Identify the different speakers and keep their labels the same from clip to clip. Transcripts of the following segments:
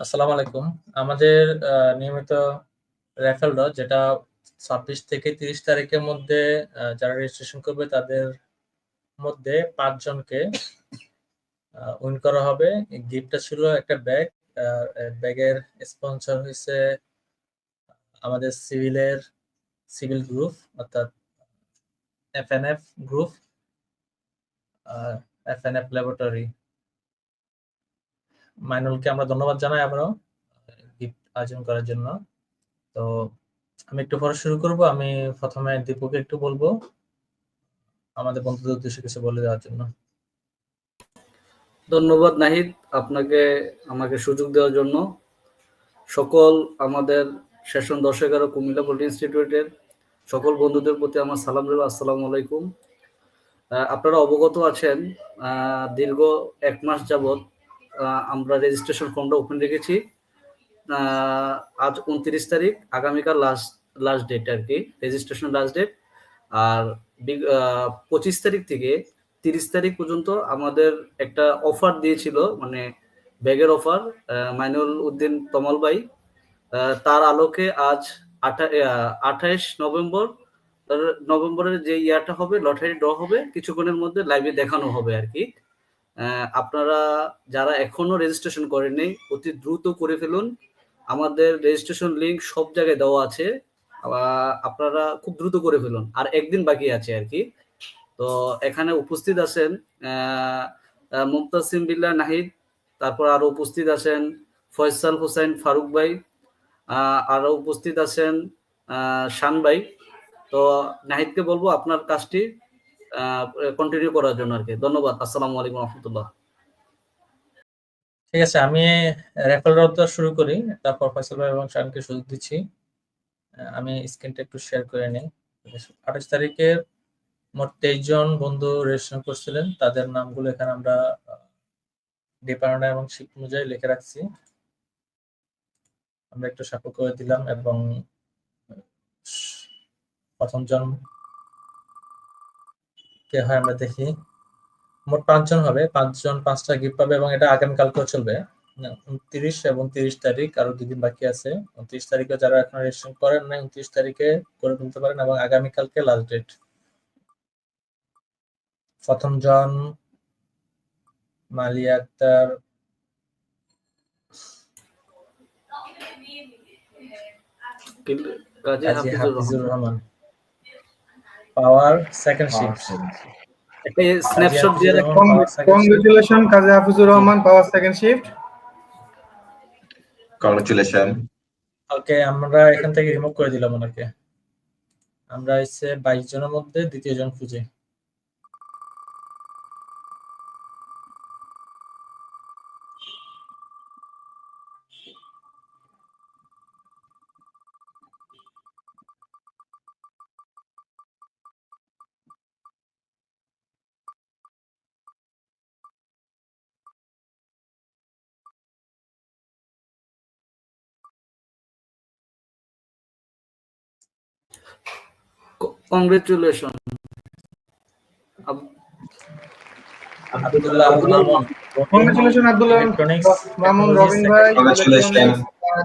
Speaker 1: আসসালামু আলাইকুম। আমাদের নিয়মিত রেফারেল ড্র যেটা ২৬ থেকে ৩০ তারিখের মধ্যে যারা রেজিস্ট্রেশন করবে তাদের মধ্যে ৫ জনকে উইন করা হবে। গিফটটা ছিল একটা ব্যাগ। ব্যাগের স্পন্সর হইছে আমাদের সিভিলের সিভিল গ্রুপ অর্থাৎ এফএনএফ গ্রুপ। আ এফএনএফ ল্যাবরেটরি। মাইনুলকে আমরা ধন্যবাদ জানাই আবারও গিফট আয়োজন করার জন্য। তো আমি একটু পরে শুরু করব। আমি ১ম এ দীপুকে একটু বলব, আমাদের বন্ধুদের উদ্দেশ্যে কিছু বলে দেওয়ার জন্য।
Speaker 2: ধন্যবাদ নাহিদ আপনাকে আমাকে সুযোগ দেওয়ার জন্য। সকল আমাদের সেশন ১০-১১ কুমিল্লা পলি ইনস্টিটিউটের সকল বন্ধুদের প্রতি আমার সালাম রইল, আসসালামু আলাইকুম। আপনারা অবগত আছেন দীর্ঘ এক মাস যাবৎ আমরা রেজিস্ট্রেশন ফর্মটা ওপেন রেখেছি। আজ ২৯ তারিখ, আগামীকাল লাস্ট লাস্ট ডেট আর কি রেজিস্ট্রেশন লাস্ট ডেট। আর ২৫ তারিখ থেকে ৩০ তারিখ পর্যন্ত আমাদের একটা অফার দিয়েছিল মানে ব্যাগের অফার মাইনুল উদ্দিন তমাল ভাই তার আলোকে আজ আঠাইশ নভেম্বর, নভেম্বরের যে ইয়ারটা হবে, লটারি ড্র হবে, কিছুক্ষণের মধ্যে লাইভে দেখানো হবে আর কি আপনারা যারা এখনও রেজিস্ট্রেশন করেননি, অতি দ্রুত করে ফেলুন। আমাদের রেজিস্ট্রেশন লিংক সব জায়গায় দেওয়া আছে। আপনারা খুব দ্রুত করে ফেলুন। আর একদিন বাকি আছে আর কি। তো এখানে উপস্থিত আছেন মুমতাসিম বিল্লাহ নাহিদ। তারপর আরও উপস্থিত আছেন ফয়সাল হোসেন, ফারুক ভাই। আরও উপস্থিত আছেন শান ভাই। তো নাহিদকে বলব আপনার কাজটি কন্টিনিউ করার জন্য আর কি। ধন্যবাদ। আসসালামু আলাইকুম রহমতুল্লাহ।
Speaker 1: ঠিক আছে, আমি রেফারেল রদ্দ শুরু করি, তারপর ফয়সাল ভাই এবং শানকে সুযোগ দিচ্ছি। আমি স্ক্রিনটা একটু শেয়ার করে নিই। আঠাশ তারিখে মোট তেইশ জন বন্ধু রেজিস্ট্রেশন করছিলেন। তাদের নামগুলো এখানে আমরা ডিপার্টমেন্ট এবং শিফট অনুযায়ী লিখে রাখছি। আমরা একটু সাক্ষ্য করে দিলাম এবং প্রথম জন কে হয় আমরা দেখি। মোট পাঁচজন হবে। পাঁচজন পাঁচটা গিফট পাবে এবং এটা আগামীকালকেও চলবে। উনত্রিশ এবং তিরিশ তারিখ আরও দুদিন বাকি আছে। উনত্রিশ তারিখে যারা এখন রেজিস্ট্রেশন করেন না উনত্রিশ তারিখে করে ফেলতে পারেন এবং আগামীকালকে লাস্ট ডেট প্রথম জন Maliya Akter Kazi Hafizur Rahman. Power second shift
Speaker 2: একটা স্ন্যাপশট দিয়ে
Speaker 3: congratulation Kazi Hafizur Rahman power second shift
Speaker 4: congratulation
Speaker 1: okay আমরা এখান থেকে রিমুভ করে দিলাম ওনাকে। আমরা হচ্ছে বাইশ জনের মধ্যে দ্বিতীয় জন খুঁজে।
Speaker 2: Congratulation
Speaker 3: congratulation Abdullah Mamun. Robin ভাই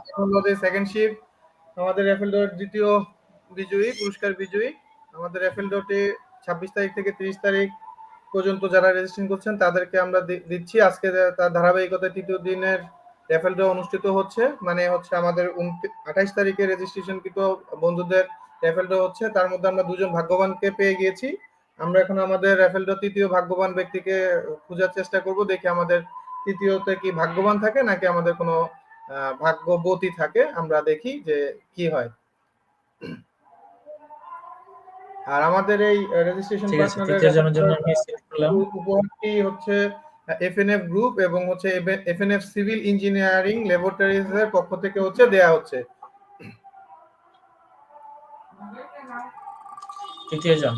Speaker 3: টেকনোলজি সেকেন্ড শিফট আমাদের রেফেল ডট দ্বিতীয় বিজয়ী পুরস্কার বিজয়ী। আমাদের রেফেল ডটে ছাব্বিশ তারিখ থেকে তিরিশ তারিখ পর্যন্ত যারা রেজিস্ট্রেশন করছেন তাদেরকে আমরা দিচ্ছি। আজকে তার ধারাবাহিকতা তৃতীয় দিনের রেফেল অনুষ্ঠিত হচ্ছে। মানে হচ্ছে আমাদের আঠাইশ তারিখে রেজিস্ট্রেশন কৃত বন্ধুদের রেফেল ড্র হচ্ছে তার মধ্যে আমরা দুজন ভাগ্যবানকে পেয়ে গিয়েছি। আমরা এখন আমাদের রেফেল ড্র তৃতীয় ভাগ্যবান ব্যক্তিকে খোঁজার চেষ্টা করব দেখি আমাদের তৃতীয়তে কি ভাগ্যবান থাকে নাকি আমাদের কোনো ভাগ্যবতী থাকে। আমরা দেখি যে কি হয়। আর আমাদের এই রেজিস্ট্রেশন উপহারটি হচ্ছে এফএনএফ গ্রুপ এবং হচ্ছে এফএনএফ সিভিল ইঞ্জিনিয়ারিং ল্যাবরেটরিজ এর পক্ষ থেকে হচ্ছে দেয়া হচ্ছে।
Speaker 1: তৃতীয় জন।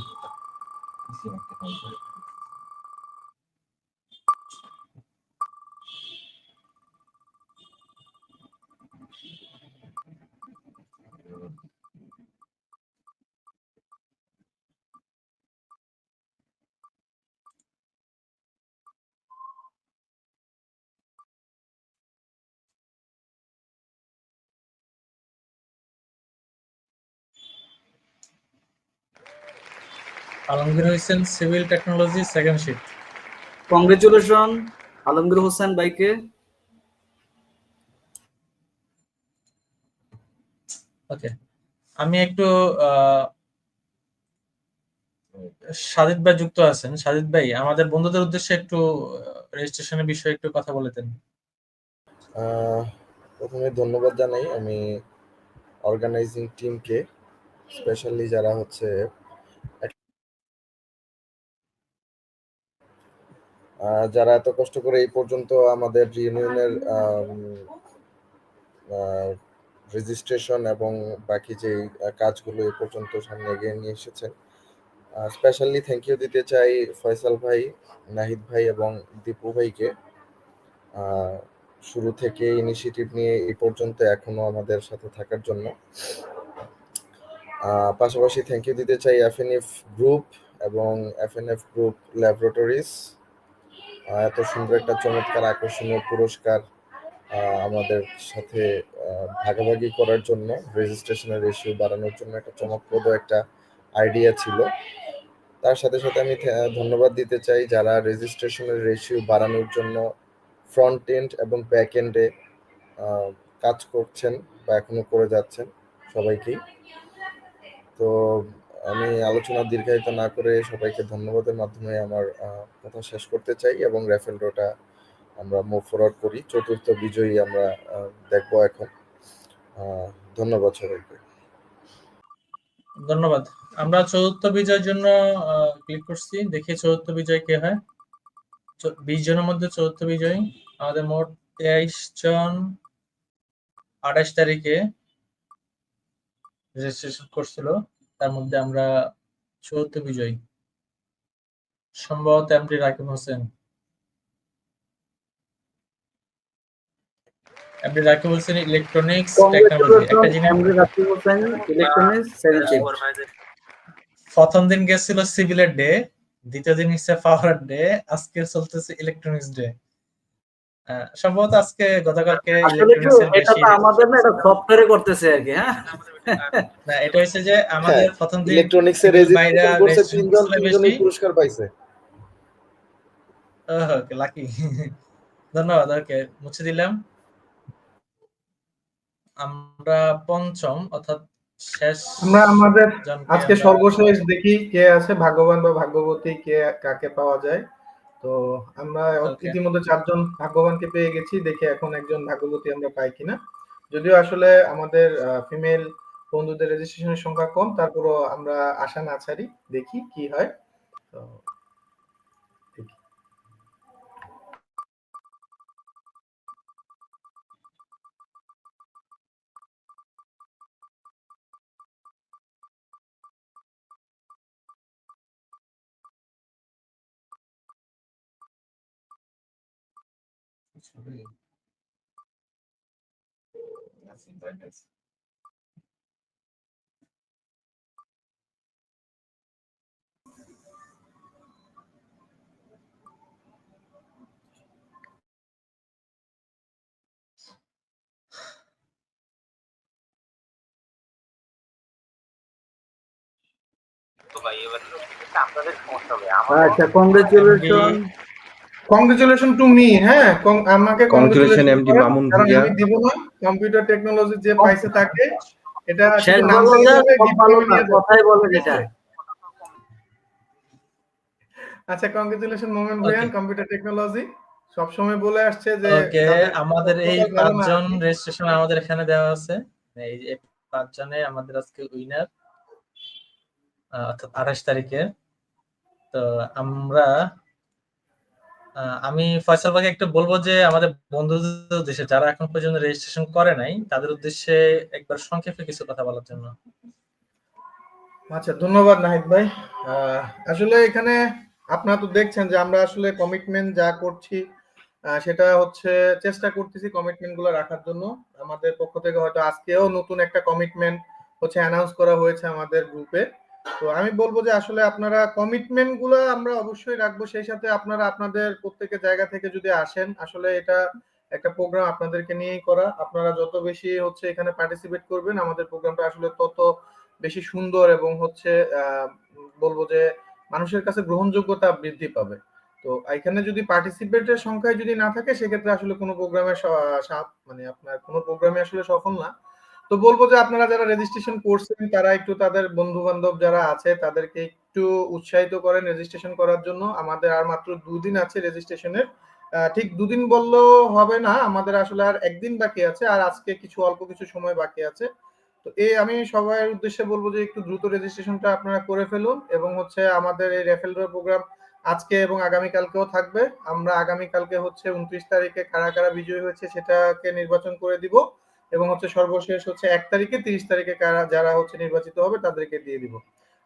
Speaker 1: Alamgir Hossain civil technology second shift
Speaker 2: congratulation Alamgir Hossain ভাইকে।
Speaker 1: ওকে আমি একটু আহ, সাজিদ ভাই যুক্ত আছেন। সাজিদ ভাই আমাদের বন্ধুদের উদ্দেশ্যে একটু রেজিস্ট্রেশনের বিষয়ে একটু কথা বলে দেন।
Speaker 4: আহ, প্রথমে ধন্যবাদ জানাই আমি অর্গানাইজিং টিমকে স্পেশালি যারা হচ্ছে যারা এত কষ্ট করে এই পর্যন্ত আমাদের ইউনিয়নের রেজিস্ট্রেশন এবং বাকি যে কাজগুলো এই পর্যন্ত সামনে এগিয়ে নিয়ে এসেছেন। স্পেশালি থ্যাংক ইউ দিতে চাই ফয়সাল ভাই, নাহিদ ভাই এবং দীপু ভাইকে। শুরু থেকে ইনিশিয়েটিভ নিয়ে এই পর্যন্ত এখনও আমাদের সাথে থাকার জন্য। পাশাপাশি থ্যাংক ইউ দিতে চাই এফএনএফ গ্রুপ এবং এফএনএফ গ্রুপ ল্যাবরেটরিজ এত সুন্দর একটা চমৎকার আকর্ষণীয় পুরস্কার আমাদের সাথে ভাগাভাগি করার জন্য রেজিস্ট্রেশনের রেশিও বাড়ানোর জন্য একটা চমকপ্রদ একটা আইডিয়া ছিল। তার সাথে সাথে আমি ধন্যবাদ দিতে চাই যারা রেজিস্ট্রেশনের রেশিও বাড়ানোর জন্য ফ্রন্ট এন্ড এবং ব্যাক এন্ডে কাজ করছেন বা এখনও করে যাচ্ছেন সবাইকেই। তো আমি আলোচনা দীর্ঘায়িত না করে সবাইকে ধন্যবাদের মাধ্যমে আমার কথা শেষ করতে চাই এবং র্যাফেল ড্রটা আমরা মুভ ফরওয়ার্ড করি। চতুর্থ বিজয়ী আমরা দেখব এখন। ধন্যবাদ সবাইকে।
Speaker 1: ধন্যবাদ। আমরা চতুর্থ বিজয়ের জন্য ক্লিক করছি। দেখি চতুর্থ বিজয় কে হয়। বিশ জনের মধ্যে চতুর্থ বিজয়ী। আমাদের মোট তেইশ জন আঠাশ তারিখে রেজিস্ট্রেশন করছিল। তার মধ্যে আমরা চতুর্থ বিজয়ী। সম্ভবত MD Rakib Hossain. MD Rakib Hossain electronics technology একটা জিনিস
Speaker 2: আলমগীর রাকিব হোসেন ইলেকট্রনিক্স
Speaker 1: প্রথম দিন গেছিল সিভিলের ডে দ্বিতীয় দিন হচ্ছে পাওয়ার ডে আজকে চলতেছে ইলেকট্রনিক্স ডে সম্ভবত আজকে গতকালকে ইলেকট্রনিক্স
Speaker 2: এটা আমাদের না এটা সফটওয়্যারে করতেছে আর কি হ্যাঁ?
Speaker 1: না এটা হচ্ছে যে আমাদের প্রথম দিন
Speaker 4: ইলেকট্রনিক্স এর রেজিস্ট্রেশন করছে তিনজন তিনজনই পুরস্কার পাইছে।
Speaker 1: ওকে লাকি ধন্যবাদ ওকে মুছে দিলাম। আমরা পঞ্চম অর্থাৎ শেষ
Speaker 3: আমরা আমাদের আজকে সর্বশেষ দেখি কে আছে ভাগ্যবান বা ভাগ্যবতী কে কাকে পাওয়া যায়। তো আমরা. ইতিমধ্যে চারজন ভাগ্যবানকে পেয়ে গেছি দেখি এখন একজন ভাগ্যবতী আমরা পাই কিনা। যদিও আসলে আমাদের ফিমেল বন্ধুদের রেজিস্ট্রেশনের সংখ্যা কম তারপরও আমরা আশা না ছাড়ি দেখি কি হয়। তো দেখি।
Speaker 2: আচ্ছা কংগ্রেচুলেশন
Speaker 3: কংগ্রেচুলেশন টু মি হ্যাঁ? আমাকে
Speaker 5: Congratulations,
Speaker 3: congratulation
Speaker 5: মামুন
Speaker 3: কারণ দিব না। কম্পিউটার টেকনোলজি যে পাইছে তাকে এটা নাম।
Speaker 2: কথাই বলে যেটা।
Speaker 3: আচ্ছা কংগ্রেচুলেশন মোমেন্ট ভাইয়ান কম্পিউটার টেকনোলজি সবসময় বলে আসছে যে
Speaker 1: ওকে আমাদের এই পাঁচজন রেজিস্ট্রেশন আমাদের এখানে দেওয়া আছে। এই যে পাঁচজনে আমাদের আজকে উইনার অর্থাৎ আঠাশ তারিখে। তো আমরা আমি ফয়সাল ভাইকে একটু বলব যে আমাদের বন্ধুদের উদ্দেশ্যে, যারা এখন পর্যন্ত রেজিস্ট্রেশন করে নাই, তাদের উদ্দেশ্যে একবার সংক্ষেপে কিছু কথা বলার জন্য।
Speaker 3: আচ্ছা ধন্যবাদ নাহিদ ভাই। আসলে এখানে আপনারা তো দেখছেন যে আমরা আসলে কমিটমেন্ট যা করছি সেটা হচ্ছে চেষ্টা করতেছি কমিটমেন্টগুলো রাখার জন্য। আমাদের পক্ষ থেকে হয়তো আজকেও নতুন একটা কমিটমেন্ট হচ্ছে অ্যানাউন্স করা হয়েছে আমাদের গ্রুপে তো আমি বলব যে আসলে আপনারা কমিটমেন্টগুলো আমরা অবশ্যই রাখব। সেই সাথে আপনারা আপনাদের প্রত্যেকের জায়গা থেকে যদি আসেন, আসলে এটা একটা প্রোগ্রাম আপনাদেরকে নিয়েই করা। আপনারা যত বেশি হচ্ছে এখানে পার্টিসিপেট করবেন, আমাদের প্রোগ্রামটা আসলে তত বেশি সুন্দর এবং হচ্ছে বলব যে মানুষের কাছে গ্রহণযোগ্যতা বৃদ্ধি পাবে। তো এখানে যদি পার্টিসিপেটের সংখ্যায় যদি না থাকে, সেক্ষেত্রে আসলে কোনো প্রোগ্রামে মানে আপনার কোনো প্রোগ্রামে আসলে সফল না। তো বলব যে আপনারা যারা রেজিস্ট্রেশন করছেন, তারা একটু তাদের বন্ধু বান্ধব যারা আছে, তাদেরকে একটু উৎসাহিত করেন রেজিস্ট্রেশন করার জন্য। আমাদের আর মাত্র দুদিন আছে রেজিস্ট্রেশনের ঠিক দুদিন বললেও হবে না, আমাদের আসলে আর একদিন বাকি আছে, আর আজকে কিছু অল্প কিছু সময় বাকি আছে। তো এই আমি সবার উদ্দেশ্যে বলব যে একটু দ্রুত রেজিস্ট্রেশনটা আপনারা করে ফেলুন এবং হচ্ছে আমাদের এই রেফেল প্রোগ্রাম আজকে এবং আগামীকালকেও থাকবে। আমরা আগামীকালকে হচ্ছে উনত্রিশ তারিখে কারা কারা বিজয়ী হয়েছে সেটাকে নির্বাচন করে দিব। এবং হচ্ছে সর্বশেষ হচ্ছে এক তারিখে, তিরিশ তারিখে কারা, যারা হচ্ছে নির্বাচিত হবে তাদেরকে দিয়ে দিব।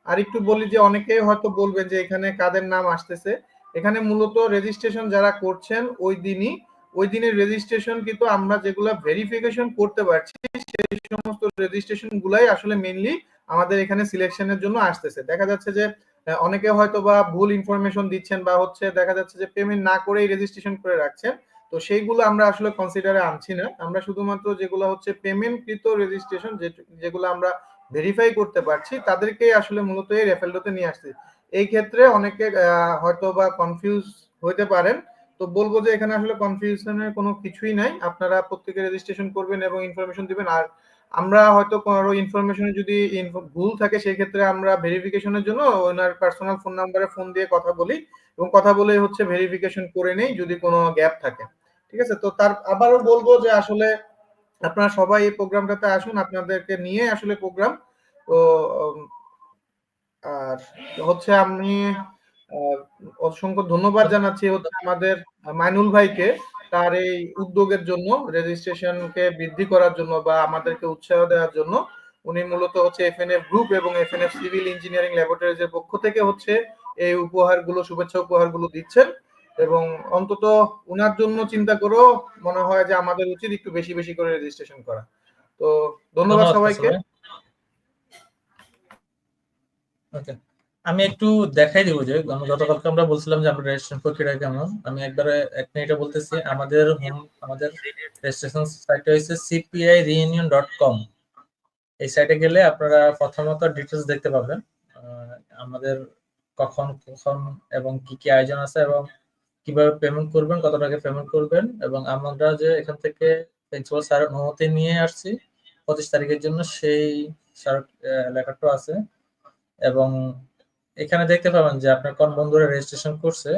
Speaker 3: আর একটু বলি যে অনেকে হয়তো বলবেন যে এখানে কাদের নাম আসতেছে। এখানে মূলত রেজিস্ট্রেশন যারা করছেন, ওই দিনই, ওই দিনের রেজিস্ট্রেশন কিন্তু আমরা যেগুলো ভেরিফিকেশন করতে পারছি, সেই সমস্ত রেজিস্ট্রেশন গুলাই আসলে মেইনলি আমাদের এখানে সিলেকশনের জন্য আসতেছে। দেখা যাচ্ছে যে, অনেকে হয়তো বা ভুল ইনফরমেশন দিচ্ছেন বা হচ্ছে দেখা যাচ্ছে যে পেমেন্ট না করেই রেজিস্ট্রেশন করে রাখছেন। তো সেইগুলো আমরা আসলে কনসিডারে আনছি না। আমরা শুধুমাত্র যেগুলো হচ্ছে পেমেন্ট কৃত রেজিস্ট্রেশন যেগুলো আমরা ভেরিফাই করতে পারছি, তাদেরকে আসলে মূলত এই রেফেলডোতে নিয়ে আসছি। এই ক্ষেত্রে অনেকে হয়তো বা কনফিউজ হইতে পারেন। তো বলব যে এখানে আসলে কনফিউশনের কোনো কিছুই নাই। আপনারা প্রত্যেকে রেজিস্ট্রেশন করবেন এবং ইনফরমেশন দিবেন। আর আমরা হয়তো কোনো ইনফরমেশনে যদি ভুল থাকে, সেই ক্ষেত্রে আমরা ভেরিফিকেশনের জন্য ওনার পার্সোনাল ফোন নাম্বারে ফোন দিয়ে কথা বলি। এবং কথা বলে হচ্ছে ভেরিফিকেশন করে নেই যদি কোনো গ্যাপ থাকে। ঠিক আছে? তো তার আবারও বলব যে আসলে আপনারা সবাই এই প্রোগ্রামটাতে আসুন, আপনাদেরকে নিয়ে আসলে প্রোগ্রাম। তো আর হচ্ছে আমি অসংখ্য ধন্যবাদ জানাচ্ছি হচ্ছে আমাদের মাইনুল ভাইকে তার এই উদ্যোগের জন্য রেজিস্ট্রেশনকে বৃদ্ধি করার জন্য বা আমাদেরকে উৎসাহ দেওয়ার জন্য। উনি মূলত হচ্ছে এফএনএফ গ্রুপ এবং এফএনএফ সিভিল ইঞ্জিনিয়ারিং ল্যাবরেটরিজ এর পক্ষ থেকে হচ্ছে এই উপহারগুলো, শুভেচ্ছা উপহারগুলো দিচ্ছেন। এবং অন্তত উনার জন্য চিন্তা করেও মনে হয় যে আমাদের উচিত একটু বেশি বেশি করে রেজিস্ট্রেশন করা। তো ধন্যবাদ সবাইকে।
Speaker 1: ওকে আমি একটু দেখাই দিব যে আমি গতকালকে আমরা বলছিলাম যে আমরা রেজিস্ট্রেশন প্রক্রিয়া কেমন। আমি একবারে এক মিনিটে বলতেছি আমাদের হোম আমাদের রেজিস্ট্রেশন সাইটটা হচ্ছে সিপিআই রিইউনিয়ন ডট কম এই সাইটে গেলে আপনারা প্রথমত ডিটেলস দেখতে পাবেন আমাদের কখন কখন এবং কি কি আয়োজন আছে এবং কীভাবে পেমেন্ট করবেন কত টাকা পেমেন্ট করবেন এবং আমরা যে এখান থেকে প্রিন্সিপাল স্যার অনুমতি নিয়ে আসছি পঁচিশ তারিখের জন্য সেই স্যার লেখাটা আছে এবং এখানে দেখতে পাবেন যে আপনার কোন বন্ধুরা রেজিস্ট্রেশন করছে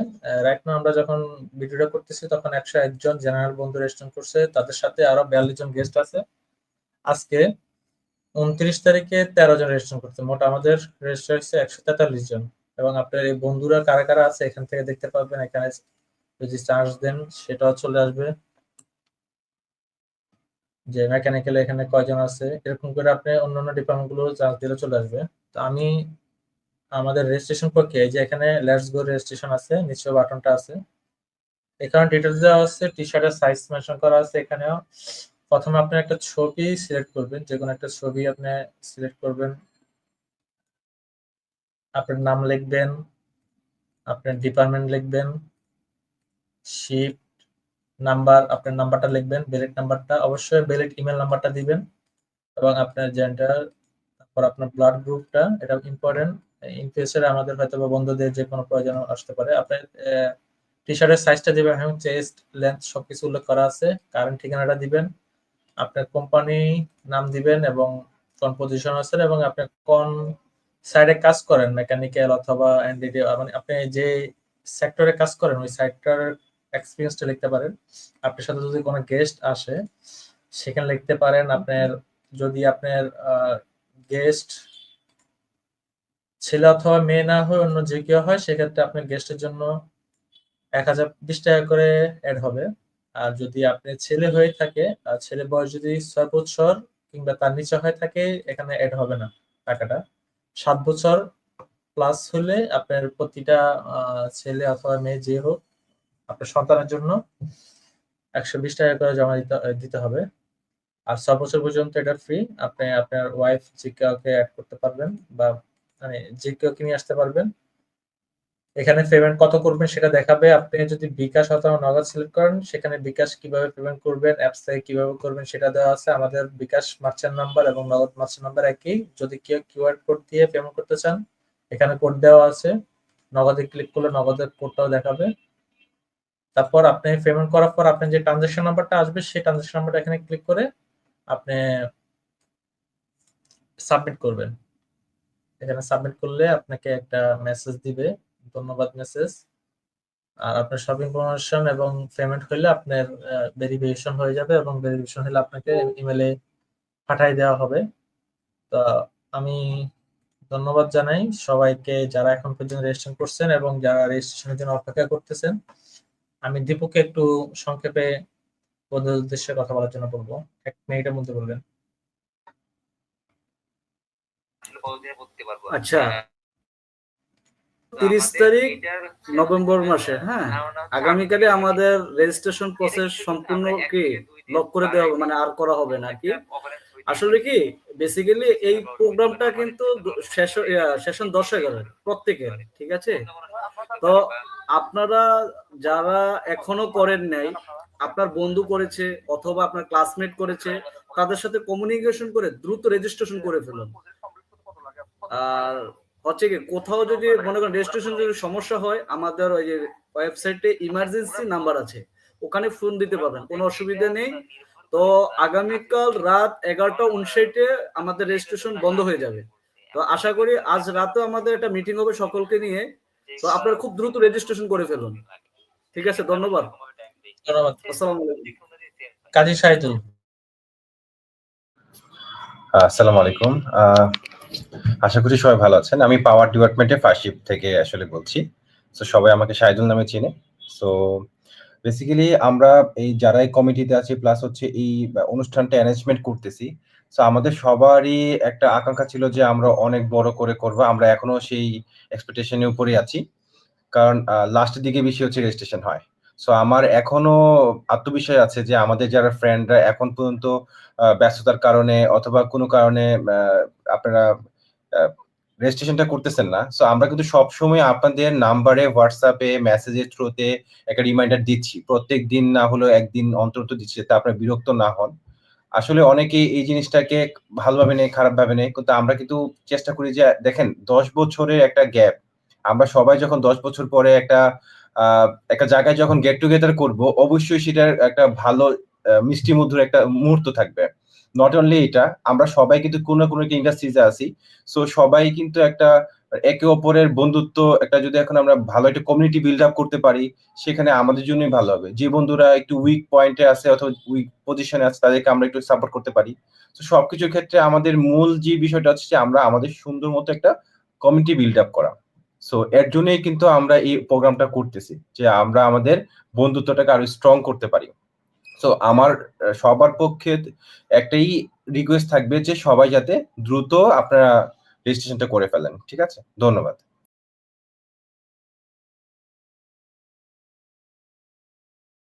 Speaker 1: রাইট নাও আমরা যখন ভিডিওটা করতেছি তখন একশো একজন জেনারেল বন্ধু রেজিস্ট্রেশন করছে, তাদের সাথে আরও বিয়াল্লিশ জন গেস্ট আছে। আজকে উনত্রিশ তারিখে তেরো জন রেজিস্ট্রেশন করছে, মোট আমাদের রেজিস্টার হচ্ছে একশো তেতাল্লিশ জন এবং আপনার এই বন্ধুরা কারা কারা আছে এখান থেকে দেখতে পাবেন, এখানে যদি চার্জ দেন, সেটাও চলে আসবে। যে মেকানিক্যাল এখানে কয়জন আছে, এরকম করে আপনি অন্যান্য ডিপার্টমেন্টগুলো চার্জ দিলে চলে আসবে। তো আমি আমাদের রেজিস্ট্রেশন প্রক্রিয়া যে এখানে লেটস গো রেজিস্ট্রেশন আছে নিচে বাটনটা আছে। এখানে ডিটেলস দেওয়া আছে টি শার্টের সাইজ মেনশন করা আছে এখানেও। প্রথমে আপনি একটা ছবি সিলেক্ট করবেন, যে কোনো একটা ছবি আপনি সিলেক্ট করবেন। আপনার নাম লিখবেন, আপনার ডিপার্টমেন্ট লিখবেন। শিফট নাম্বার আপনার নাম্বারটা লিখবেন বেলেট নাম্বারটা অবশ্যই বেলেট ইমেল নাম্বারটা দিবেন, এবং আপনার জেন্ডার তারপর আপনার ব্লাড গ্রুপটা এটা ইম্পর্টেন্ট ইন ফিউচারে আমাদের হয়তো বা বন্ধুদের যে কোনো প্রয়োজন আসতে পারে। আপনার টি শার্টের সাইজটা দিবেন এবং চেস্ট লেন্থ সবকিছু উল্লেখ করা আছে। কারেন্ট ঠিকানাটা দিবেন, আপনার কোম্পানি নাম দিবেন, এবং কোন পজিশন আছেন, এবং আপনি কোন সাইডে কাজ করেন মেকানিক্যাল অথবা এনডিডি মানে আপনি যে সেক্টরে কাজ করেন, ওই সাইটটার এক্সপিরিয়েন্সটা লিখতে পারেন। আপনার সাথে যদি কোনো গেস্ট আসে, সেখানে লিখতে পারেন আপনার, যদি আপনার গেস্ট ছেলে অথবা মেয়ে না হয়, অন্য যে কেউ হয়, সেক্ষেত্রে আপনার গেস্টের জন্য এক হাজার বিশ টাকা করে অ্যাড হবে। আর যদি আপনি ছেলে হয়ে থাকে, আর ছেলে বয়স যদি ছয় বছর কিংবা তার নিচে হয়ে থাকে, এখানে অ্যাড হবে না টাকাটা। সাত বছর প্লাস হলে আপনার প্রতিটা ছেলে অথবা মেয়ে যে হোক আপনার সন্তানের জন্য একশো বিশ টাকা করে জমা দিতে দিতে হবে। আর ছ বছর পর্যন্ত এটা ফ্রি আপনি আপনার ওয়াইফ যে কাউকে অ্যাড করতে পারবেন বা মানে যে কেউ নিয়ে আসতে পারবেন। এখানে পেমেন্ট কত করবেন সেটা দেখাবে। আপনি যদি বিকাশ অথবা নগদ সিলেক্ট করেন, সেখানে বিকাশ কীভাবে পেমেন্ট করবেন অ্যাপস থেকে কীভাবে করবেন সেটা দেওয়া আছে। আমাদের বিকাশ মার্চেন্ট নাম্বার এবং নগদ মার্চেন্ট নাম্বার একই। যদি কেউ কিউআর কোড দিয়ে পেমেন্ট করতে চান, এখানে কোড দেওয়া আছে। নগদে ক্লিক করলে নগদের কোডটাও দেখাবে। তারপর আপনি পেমেন্ট করার পর আপনি যে ট্রানজাকশন নাম্বারটা আসবে, সেই ট্রানজাকশন নাম্বারটা এখানে ক্লিক করে আপনি সাবমিট করবেন। এখানে সাবমিট করলে আপনাকে একটা মেসেজ দিবে, ধন্যবাদ মেসেজ আর আপনার শপিং প্রমোশন এবং পেমেন্ট হলে আপনার ভেরিফিকেশন হয়ে যাবে এবং ভেরিফিকেশন হলে আপনাকে ইমেলে পাঠাই দেওয়া হবে। তো আমি ধন্যবাদ জানাই সবাইকে যারা এখন পর্যন্ত রেজিস্ট্রেশন করছেন এবং যারা রেজিস্ট্রেশনের জন্য অপেক্ষা করতেছেন। আমি দীপুকে একটু সংক্ষেপে বন্ধুদের উদ্দেশ্যে কথা বলার জন্য বলব। এক মিনিটের মধ্যে বলবেন।
Speaker 2: আচ্ছা। তিরিশ তারিখ নভেম্বর মাসে হ্যাঁ। আগামীকালে আমাদের রেজিস্ট্রেশন প্রসেস সম্পূর্ণ কি লক করে দেওয়া হবে? মানে আর করা হবে না কি? আসলে কি বেসিক্যালি এই প্রোগ্রামটা কিন্তু সেশন দশ এগারো প্রত্যেকের ঠিক আছে? তো আপনারা যারা এখনও করেন নাই, আপনার বন্ধু করেছে অথবা আপনার ক্লাসমেট করেছে, তাদের সাথে কমিউনিকেশন করে দ্রুত রেজিস্ট্রেশন করে ফেলুন। আর হচ্ছে কি, কোথাও যদি মনে করেন রেজিস্ট্রেশন যদি সমস্যা হয়, আমাদের ওই যে ওয়েবসাইটে ইমার্জেন্সি নাম্বার আছে, ওখানে ফোন দিতে পারবেন, কোনো অসুবিধা নেই। তো আগামীকাল রাত এগারোটা উনষাটে আমাদের রেজিস্ট্রেশন বন্ধ হয়ে যাবে। তো আশা করি আজ রাতে আমাদের একটা মিটিং হবে সকলকে নিয়ে। তো আপনারা খুব দ্রুত রেজিস্ট্রেশন করে ফেলুন। ঠিক আছে ধন্যবাদ।
Speaker 1: ধন্যবাদ।
Speaker 2: আসসালামু আলাইকুম।
Speaker 1: কাজী শাহিদুল
Speaker 5: আসসালামু আলাইকুম। আহ, আশা করি সবাই ভালো আছেন। আমি পাওয়ার ডিপার্টমেন্টে ফার্স্ট শিফট থেকে আসলে বলছি। তো সবাই আমাকে শাহিদুল নামে চিনে। সো বেসিক্যালি আমরা এই যারা এই কমিটিতে আছি প্লাস হচ্ছে এই অনুষ্ঠানটা অ্যারেঞ্জমেন্ট করতেছি সো আমাদের সবারই একটা আকাঙ্ক্ষা ছিল যে আমরা অনেক বড় করে করব। আমরা এখনও সেই এক্সপেকটেশনের উপরেই আছি। কারণ লাস্টের দিকে বেশি হচ্ছে রেজিস্ট্রেশন হয়। সো আমার এখনও আত্মবিশ্বাস আছে যে আমাদের যারা ফ্রেন্ডরা এখন পর্যন্ত ব্যস্ততার কারণে অথবা কোনো কারণে আপনারা রেজিস্ট্রেশনটা করতেছেন না। সো আমরা কিন্তু সবসময় আপনাদের নাম্বারে হোয়াটসঅ্যাপে মেসেজের থ্রুতে একটা রিমাইন্ডার দিচ্ছি। প্রত্যেক দিন না হলেও একদিন অন্তত দিচ্ছি যাতে আপনারা বিরক্ত না হন। আসলে অনেকেই এই জিনিসটাকে ভালোভাবে খারাপ ভাবে নেই কিন্তু আমরা কিন্তু চেষ্টা করি যে, দেখেন, দশ বছরের একটা গ্যাপ। আমরা সবাই যখন দশ বছর পরে একটা একটা জায়গায় যখন গেট টুগেদার করব, অবশ্যই সেটার একটা ভালো মিষ্টি মধুর একটা মুহূর্ত থাকবে। নট অনলি এটা, আমরা সবাই কিন্তু কোনো কোনো একটা ইন্ডাস্ট্রিজে আছি। সো সবাই কিন্তু একটা একে অপরের বন্ধুত্ব একটা যদি এখন আমরা ভালো একটা কমিউনিটি বিল্ড আপ করতে পারি, সেখানে আমাদের জন্যই ভালো হবে। যে বন্ধুরা একটু উইক পয়েন্টে আছে অথবা উইক পজিশনে আছে, তাদেরকে আমরা একটু সাপোর্ট করতে পারি। তো সবকিছুর ক্ষেত্রে আমাদের মূল যে বিষয়টা হচ্ছে আমরা আমাদের সুন্দর মতো একটা কমিউনিটি বিল্ড আপ করা। সো এর জন্যই কিন্তু আমরা এই প্রোগ্রামটা করতেছি, যে আমরা আমাদের বন্ধুত্বটাকে আরও স্ট্রং করতে পারি। সো আমার, সবার পক্ষে একটাই রিকোয়েস্ট থাকবে যে সবাই যাতে দ্রুত আপনারা রেজিস্ট্রেশনটা করে ফেলেন ঠিক আছে? ধন্যবাদ।